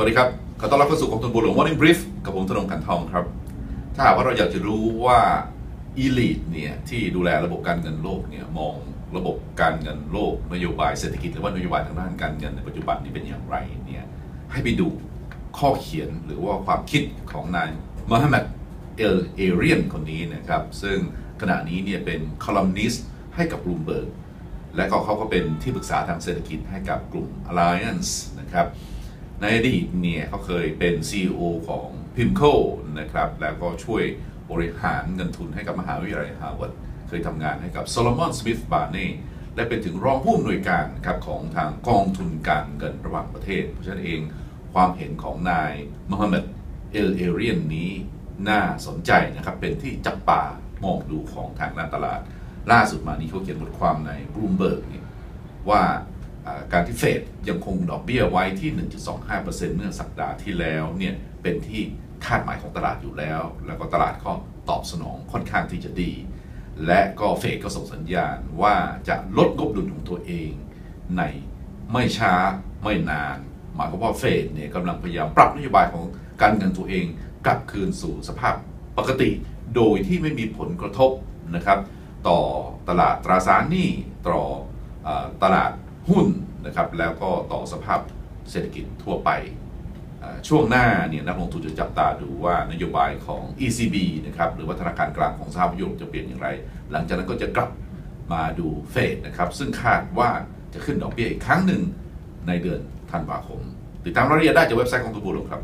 วัสดีครับขอต้อนรับเข้าสู่กองทุนบัวหลวง Morning Brief กับผมธนงกันทองครับ ถ้าหากว่าเราอยากจะรู้ว่าอีลิทเนี่ยที่ดูแลระบบการเงินโลกเนี่ยมองระบบการเงินโลกนโยบายเศรษฐกิจหรือว่านโยบายทางด้านการเงินในปัจจุบันนี้เป็นอย่างไรเนี่ยให้ไปดูข้อเขียนหรือว่าความคิดของนายมฮัมหมัดเอลเอเรียนคนนี้นะครับ ซึ่งขณะนี้เนี่ยเป็นคอลัมนิสต์ให้กับบลูมเบิร์กและก็เขาก็เป็นที่ปรึกษาทางเศรษฐกิจให้กับกลุ่ม Alliance นะครับ ในอดีตเนี่ยเขาเคยเป็น CEO ของ PIMCO นะครับแล้วก็ช่วยบริหารเงินทุนให้กับมหาวิทยาลัยฮาร์วาร์ดเคยทำงานให้กับ Solomon Smith Barney และเป็นถึงรองผู้อำนวยการครับของทางกองทุนการเงินระหว่างประเทศ เพราะฉะนั้นเองความเห็นของนายมฮัมหมัดเอลเอเรียนนี้น่าสนใจนะครับ เป็นที่จับตามองดูของทางด้านตลาด ล่าสุดมานี้เขาเขียนบทความใน Bloomberg เนี่ยว่า การที่เฟดยังคงดอกเบี้ยไว้ที่ 1.25%เมื่อสัปดาห์ที่แล้วเนี่ยเป็นที่คาดหมายของตลาดอยู่แล้ว แล้วก็ตลาดก็ตอบสนองค่อนข้างที่จะดี และก็เฟดก็ส่งสัญญาณว่าจะลดงบดุลของตัวเองในไม่ช้าไม่นาน หมายความว่าเฟดเนี่ยกำลังพยายามปรับนโยบายของการเงินตัวเองกลับคืนสู่สภาพปกติ โดยที่ไม่มีผลกระทบนะครับ ต่อตลาดตราสารหนี้ต่ออตลาด หุ้นนะครับแล้วก็ต่อสภาพเศรษฐกิจทั่วไป ช่วงหน้าเนี่ยนักลงทุนจะจับตาดูว่านโยบายของ ECB นะครับหรือว่าธนาคารกลางของสหภาพยุโรปจะเปลี่ยนอย่างไร หลังจากนั้นก็จะกลับมาดูเฟดนะครับซึ่งคาดว่าจะขึ้นดอกเบี้ยอีกครั้งหนึ่งในเดือนธันวาคม ติดตามรายละเอียดได้จากเว็บไซต์ของตูบูลครับ